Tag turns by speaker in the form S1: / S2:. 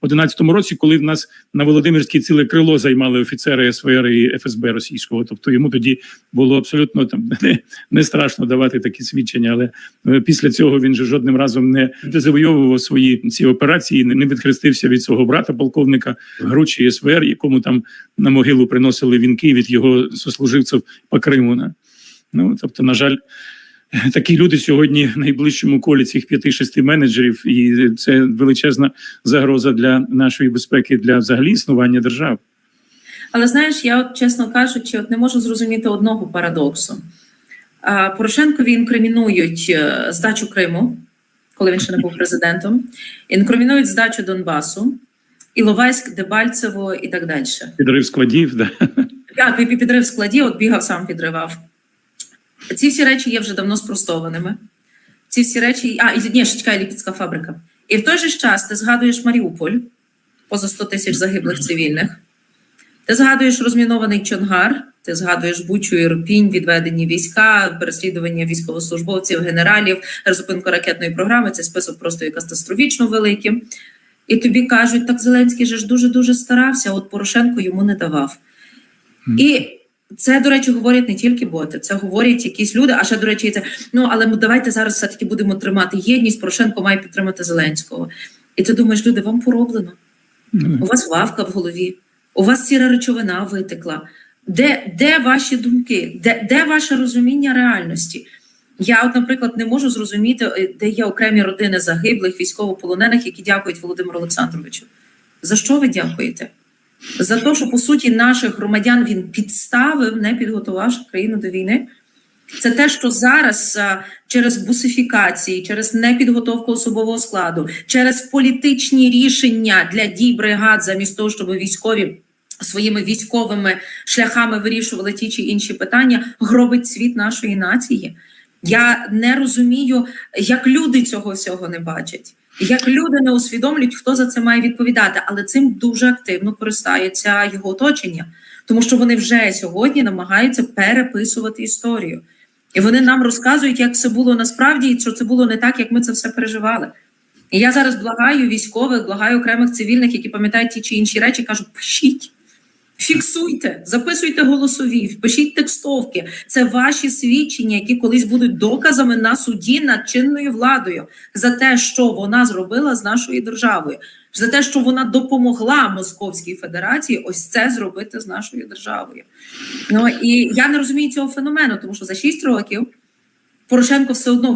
S1: 11 році, коли в нас на Володимирській ціле крило займали офіцери СВР і ФСБ російського. Тобто йому тоді було абсолютно там не, не страшно давати такі свідчення. Але е, після цього він же жодним разом не завойовував свої ці операції, не відхрестився від свого брата, полковника Гручі СВР, якому там на могилу приносили вінки від його сослуживців по Криму. Ну тобто, на жаль. Такі люди сьогодні в найближчому колі цих п'яти-шести менеджерів, і це величезна загроза для нашої безпеки, для взагалі існування держав.
S2: Але знаєш, я от чесно кажучи, от не можу зрозуміти одного парадоксу. Порошенкові інкримінують е, здачу Криму, коли він ще не був президентом, інкримінують здачу Донбасу, Іловайськ, Дебальцево і так далі.
S1: Підрив складів, да.
S2: Так, підрив складів, от бігав, сам підривав. Ці всі речі є вже давно спростованими. Ці всі речі, а, і ні, ще чекай, Ліпецька фабрика. І в той же час ти згадуєш Маріуполь, поза 100 тисяч загиблих цивільних. Ти згадуєш розмінований Чонгар, ти згадуєш Бучу і Рупінь, відведені війська, переслідування військовослужбовців, генералів, зупинку ракетної програми. Цей список просто є катастрофічно великий. І тобі кажуть, так Зеленський же ж дуже-дуже старався, от Порошенко йому не давав. І це, до речі, говорять не тільки боти, це говорять якісь люди. А ще, до речі, це ну але ми давайте зараз все-таки будемо тримати єдність. Порошенко має підтримати Зеленського. І ти думаєш, люди, вам пороблено. У вас вавка в голові, у вас сіра речовина витекла. Де, де ваші думки? Де, де ваше розуміння реальності? Я, от, наприклад, не можу зрозуміти, е, де є окремі родини загиблих, військовополонених, які дякують Володимиру Олександровичу. За що ви дякуєте? За те, що по суті наших громадян він підставив, не підготувавши країну до війни. Це те, що зараз через бусифікації, через непідготовку особового складу, через політичні рішення для дій бригад, замість того, щоб військові своїми військовими шляхами вирішували ті чи інші питання, гробить світ нашої нації. Я не розумію, як люди цього всього не бачать. Як люди не усвідомлюють, хто за це має відповідати, але цим дуже активно користається його оточення, тому що вони вже сьогодні намагаються переписувати історію, і вони нам розказують, як все було насправді, і що це було не так, як ми це все переживали. І я зараз благаю військових, благаю окремих цивільних, які пам'ятають ті чи інші речі, кажу: пишіть. Фіксуйте, записуйте голосові, пишіть текстовки. Це ваші свідчення, які колись будуть доказами на суді над чинною владою за те, що вона зробила з нашою державою, за те, що вона допомогла Московській Федерації ось це зробити з нашою державою. Ну і я не розумію цього феномену, тому що за 6 років Порошенко все одно